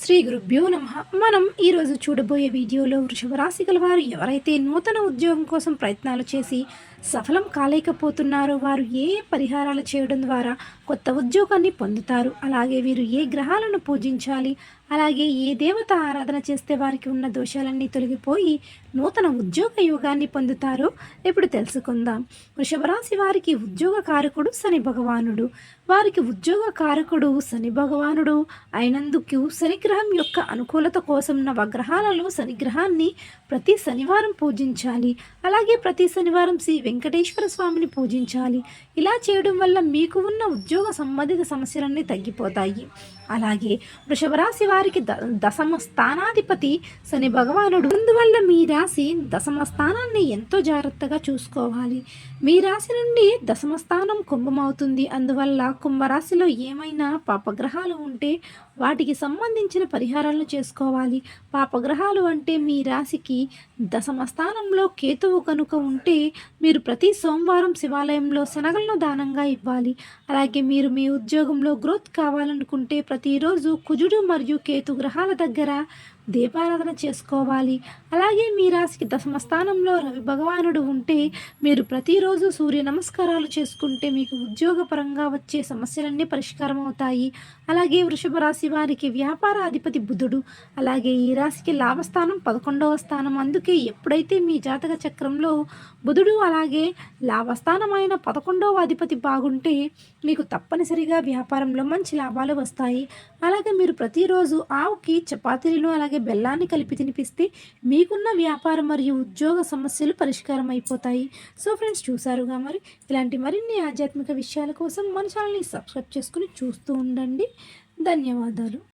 శ్రీ గురుభ్యో నమ. మనం ఈరోజు చూడబోయే వీడియోలో వృషభ రాశి గల వారు ఎవరైతే నూతన ఉద్యోగం కోసం ప్రయత్నాలు చేసి సఫలం కాలేకపోతున్నారో. వారు ఏ పరిహారాలు చేయడం ద్వారా కొత్త ఉద్యోగాన్ని పొందుతారు? అలాగే వీరు ఏ గ్రహాలను పూజించాలి? అలాగే ఏ దేవత ఆరాధన చేస్తే వారికి ఉన్న దోషాలన్నీ తొలగిపోయి నూతన ఉద్యోగ యోగాన్ని పొందుతారో? ఇప్పుడు తెలుసుకుందాం. వృషభరాశి వారికి ఉద్యోగ కారకుడు శని భగవానుడు. వారికి ఉద్యోగ కారకుడు శని భగవానుడు. అయినందుకు శనిగ్రహం యొక్క అనుకూలత కోసం నవగ్రహాలలో శనిగ్రహాన్ని ప్రతి శనివారం పూజించాలి. అలాగే ప్రతి శనివారం శ్రీ వెంకటేశ్వర స్వామిని పూజించాలి. ఇలా చేయడం వల్ల మీకు ఉన్న ఉద్యోగ సంబంధిత సమస్యలన్నీ తగ్గిపోతాయి. అలాగే వృషభరాశి వారికి ద దశమ స్థానాధిపతి శని భగవానుడు. అందువల్ల మీ రాశి దశమ స్థానాన్ని ఎంతో జాగ్రత్తగా చూసుకోవాలి. మీ రాశి నుండి దశమ స్థానం కుంభమవుతుంది. అందువల్ల కుంభరాశిలో ఏమైనా పాపగ్రహాలు ఉంటే వాటికి సంబంధించిన పరిహారాలను చేసుకోవాలి. పాపగ్రహాలు అంటే మీ రాశికి దశమ స్థానంలో కేతువు కనుక ఉంటే మీరు ప్రతి సోమవారం శివాలయంలో శనగలను దానంగా ఇవ్వాలి. అలాగే మీరు మీ ఉద్యోగంలో గ్రోత్ కావాలనుకుంటే ప్రతిరోజు కుజుడు మరియు కేతు గ్రహాల దగ్గర దీపారాధన చేసుకోవాలి. అలాగే మీ రాశికి దశమ స్థానంలో రవి భగవానుడు ఉంటే మీరు ప్రతిరోజు సూర్య నమస్కారాలు చేసుకుంటే మీకు ఉద్యోగపరంగా వచ్చే సమస్యలన్నీ పరిష్కారం అవుతాయి అలాగే వృషభ రాశి వారికి వ్యాపార అధిపతి బుధుడు. అలాగే ఈ రాశికి లాభస్థానం పదకొండవ స్థానం. అందుకే ఎప్పుడైతే మీ జాతక చక్రంలో బుధుడు అలాగే లాభస్థానమైన పదకొండవ అధిపతి బాగుంటే మీకు తప్పనిసరిగా వ్యాపారంలో మంచి లాభాలు వస్తాయి. అలాగే మీరు ప్రతిరోజు ఆవుకి చపాతీలను అలాగే బెల్లాన్ని కలిపి తినిపిస్తే మీకున్న వ్యాపారం మరియు ఉద్యోగ సమస్యలు పరిష్కారం అయిపోతాయి సో ఫ్రెండ్స్ చూసారుగా మరి? ఇలాంటి మరిన్ని ఆధ్యాత్మిక విషయాల కోసం మన ఛానల్ని సబ్స్క్రైబ్ చేసుకుని చూస్తూ ఉండండి. ధన్యవాదాలు.